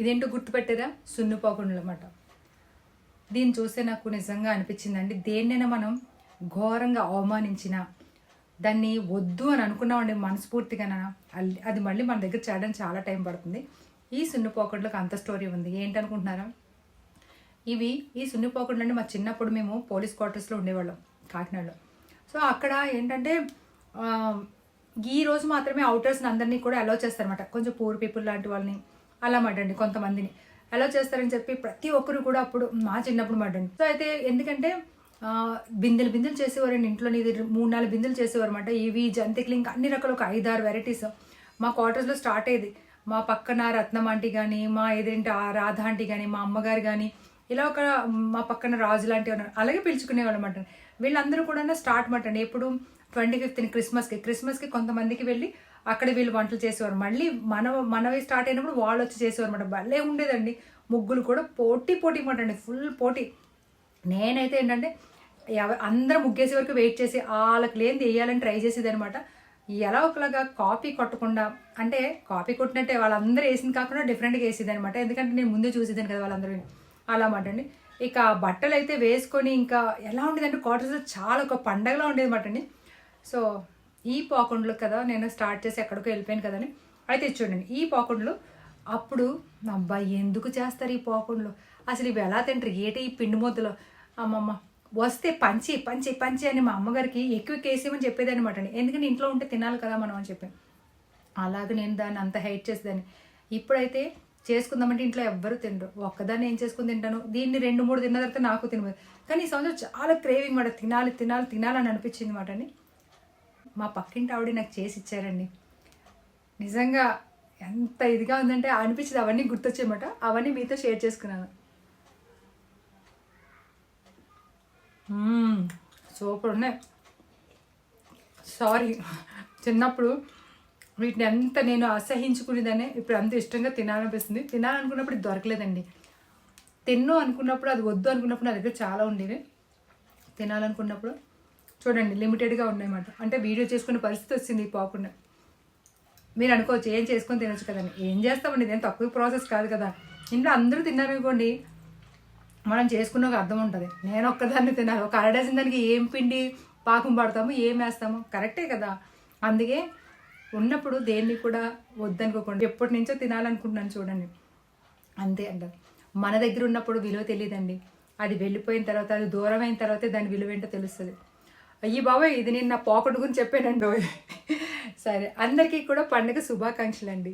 ఇదేంటో గుర్తుపెట్టారా? సున్నుపోకుండా అనమాట దీన్ని చూస్తే నాకు నిజంగా అనిపించిందండి. దేన్నైనా మనం ఘోరంగా అవమానించిన దాన్ని వద్దు అని అనుకున్నామండి మనస్ఫూర్తిగా అది మళ్ళీ మన దగ్గర చేయడానికి చాలా టైం పడుతుంది. ఈ సున్నుపోకట్లకు అంత స్టోరీ ఉంది. ఏంటనుకుంటున్నారా? ఇవి ఈ సున్నిపోకుండా మా చిన్నప్పుడు మేము పోలీస్ క్వార్టర్స్లో ఉండేవాళ్ళం కాకినాడలో. సో అక్కడ ఏంటంటే ఈ రోజు మాత్రమే అవుటర్స్ని అందరినీ కూడా అలౌ చేస్తారనమాట కొంచెం పూర్ పీపుల్ లాంటి వాళ్ళని అలా మటండి కొంతమందిని. అలా చేస్తారని చెప్పి ప్రతి ఒక్కరు కూడా అప్పుడు మా చిన్నప్పుడు మాటండి సో అయితే ఎందుకంటే బిందెలు బిందెలు చేసేవారండి ఇంట్లో ఇది మూడు నాలుగు బిందెలు చేసేవారు అనమాట ఇవి జంతికలు ఇంకా అన్ని రకాల ఒక ఐదారు వెరైటీస్ మా క్వార్టర్స్లో స్టార్ట్ అయ్యేది. మా పక్కన రత్నం ఆంటీ కానీ మా ఏదేంటి రాధ ఆంటీ కానీ మా అమ్మగారు కానీ ఇలా ఒక మా పక్కన రాజు లాంటివి ఉన్నారు. అలాగే పిలుచుకునేవాళ్ళు అనమాట వీళ్ళందరూ కూడా స్టార్ట్ మాట ఎప్పుడు ట్వంటీ ఫిఫ్త్ క్రిస్మస్కి. క్రిస్మస్కి కొంతమందికి వెళ్ళి అక్కడ వీళ్ళు వంటలు చేసేవారు. మళ్ళీ మన మనవి స్టార్ట్ అయినప్పుడు వాళ్ళు వచ్చి చేసేవారు అనమాట భలే ఉండేదండి. ముగ్గులు కూడా పోటీ పోటీ మాట అండి. ఫుల్ పోటీ. నేనైతే ఏంటంటే ఎవ అందరూ ముగ్గేసే వరకు వెయిట్ చేసి వాళ్ళకి లేనిది వేయాలని ట్రై చేసేది అనమాట ఎలా ఒకలాగా కాపీ కొట్టకుండా అంటే కాపీ కొట్టినట్టే వాళ్ళందరూ వేసింది కాకుండా డిఫరెంట్గా వేసేది అనమాట ఎందుకంటే నేను ముందే చూసేదాను కదా వాళ్ళందరూ అలా మాట అండి. ఇక బట్టలు అయితే వేసుకొని ఇంకా ఎలా ఉండేదంటే క్వార్టర్స్ చాలా ఒక పండగలా ఉండేది మాట అండి. సో ఈ పాకుండ్లు కదా నేను స్టార్ట్ చేసి ఎక్కడికో వెళ్ళిపోయాను కదని అయితే చూడండి ఈ పాకుండ్లు అప్పుడు అబ్బాయి ఎందుకు చేస్తారు ఈ పాకుండ్లు? అసలు ఇవి ఎలా తింటారు? ఏటి ఈ పిండి ముద్దలు? అమ్మమ్మ వస్తే పంచి పంచి పంచి అని మా అమ్మగారికి ఎక్కువ కేసేమని చెప్పేది అనమాట అండి. ఎందుకంటే ఇంట్లో ఉంటే తినాలి కదా మనం అని చెప్పి. అలాగే నేను దాన్ని అంత హైట్ చేసేదాన్ని. ఇప్పుడైతే చేసుకుందామంటే ఇంట్లో ఎవ్వరు తినరు. ఒక్కదాన్ని ఏం చేసుకుని తింటాను? దీన్ని రెండు మూడు తిన్న తర్వాత నాకు తినదు కానీ ఈ సంవత్సరం చాలా క్రేవింగ్ మాట. తినాలి తినాలి తినాలని అనిపించింది మాట అండి. మా పక్కింటి ఆవిడ నాకు చేసి ఇచ్చారండి. నిజంగా ఎంత ఇదిగా ఉందంటే అనిపించింది అవన్నీ గుర్తొచ్చేయమాట. అవన్నీ మీతో షేర్ చేసుకున్నాను. సూపర్ ఉన్నాయి. సారీ. చిన్నప్పుడు వీటిని ఎంత నేను అసహించుకునేదనే ఇప్పుడు అంత ఇష్టంగా తినాలనిపిస్తుంది. తినాలనుకున్నప్పుడు ఇది దొరకలేదండి. తిన్ను అనుకున్నప్పుడు అది వద్దు అనుకున్నప్పుడు నా దగ్గర చాలా ఉండేవి. తినాలనుకున్నప్పుడు చూడండి లిమిటెడ్గా ఉన్నాయన్నమాట. అంటే వీడియో చేసుకునే పరిస్థితి వచ్చింది ఈ పోకుండా మీరు అనుకోవచ్చు ఏం చేసుకొని తినొచ్చు కదండి ఏం చేస్తామండి? ఇదేం తక్కువ ప్రాసెస్ కాదు కదా. ఇంట్లో అందరూ తిన్నారనుకోండి మనం చేసుకున్న ఒక అర్థం ఉంటుంది. నేను ఒక్కదాన్ని తినాలి. ఒక అరడేసిన దానికి ఏం పిండి పాకం పడతాము ఏం వేస్తాము? కరెక్టే కదా. అందుకే ఉన్నప్పుడు దేన్ని కూడా వద్దనుకోకుండా. ఎప్పటి నుంచో తినాలనుకుంటున్నాను చూడండి. అంతే అంట. మన దగ్గర ఉన్నప్పుడు విలువ తెలియదండి. అది వెళ్ళిపోయిన తర్వాత అది దూరం అయిన తర్వాతే దాని విలువ ఏంటో తెలుస్తుంది. అయ్యి బాబాయ్ ఇది నేను నా పాకెట్ గురించి చెప్పానండి సరే అందరికీ కూడా పండుగ శుభాకాంక్షలు అండి